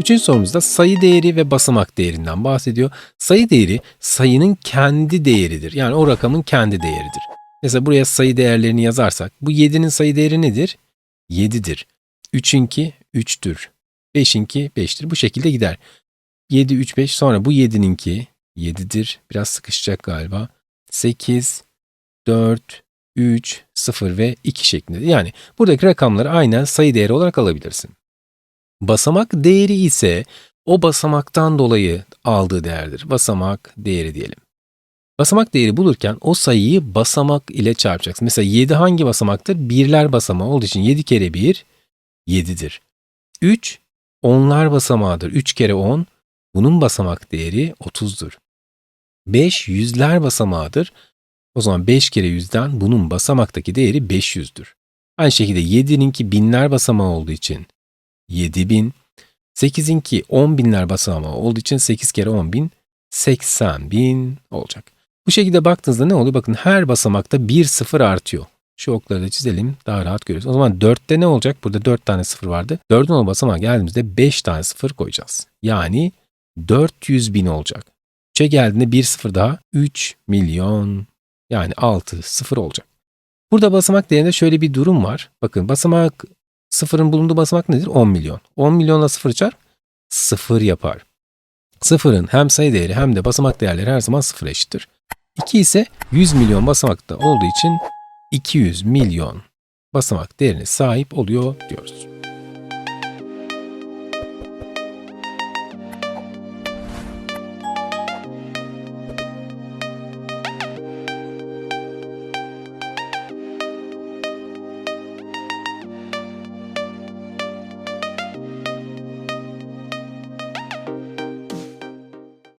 Üçüncü sorumuzda sayı değeri ve basamak değerinden bahsediyor. Sayı değeri sayının kendi değeridir. Yani o rakamın kendi değeridir. Mesela buraya sayı değerlerini yazarsak bu 7'nin sayı değeri nedir? 7'dir. 3'inki 3'tür. 5'inki 5'tir. Bu şekilde gider. 7, 3, 5 sonra bu 7'ninki 7'dir. Biraz sıkışacak galiba. 8, 4, 3, 0 ve 2 şeklinde. Yani buradaki rakamları aynen sayı değeri olarak alabilirsin. Basamak değeri ise o basamaktan dolayı aldığı değerdir. Basamak değeri diyelim. Basamak değeri bulurken o sayıyı basamak ile çarpacaksın. Mesela 7 hangi basamaktır? Birler basamağı olduğu için 7 kere 1, 7'dir. 3, onlar basamağıdır. 3 kere 10, bunun basamak değeri 30'dur. 5, yüzler basamağıdır. O zaman 5 kere 100'den bunun basamaktaki değeri 500'dür. Aynı şekilde 7'ninki binler basamağı olduğu için 7000. 8'inki 10 binler basamağı olduğu için 8 kere 10 bin 80 bin olacak. Bu şekilde baktığınızda ne oluyor? Bakın her basamakta bir sıfır artıyor. Şu okları da çizelim daha rahat görüyoruz. O zaman 4'te ne olacak? Burada 4 tane sıfır vardı. 4'ün o basamağa geldiğimizde 5 tane sıfır koyacağız. Yani 400 bin olacak. 3'e geldiğinde bir sıfır daha 3 milyon yani 6 sıfır olacak. Burada basamak değerinde şöyle bir durum var. Bakın basamak sıfırın bulunduğu basamak nedir? 10 milyon. 10 milyonla sıfır çarp sıfır yapar. Sıfırın hem sayı değeri hem de basamak değerleri her zaman sıfır eşittir. 2 ise 100 milyon basamakta olduğu için 200 milyon basamak değerine sahip oluyor diyoruz.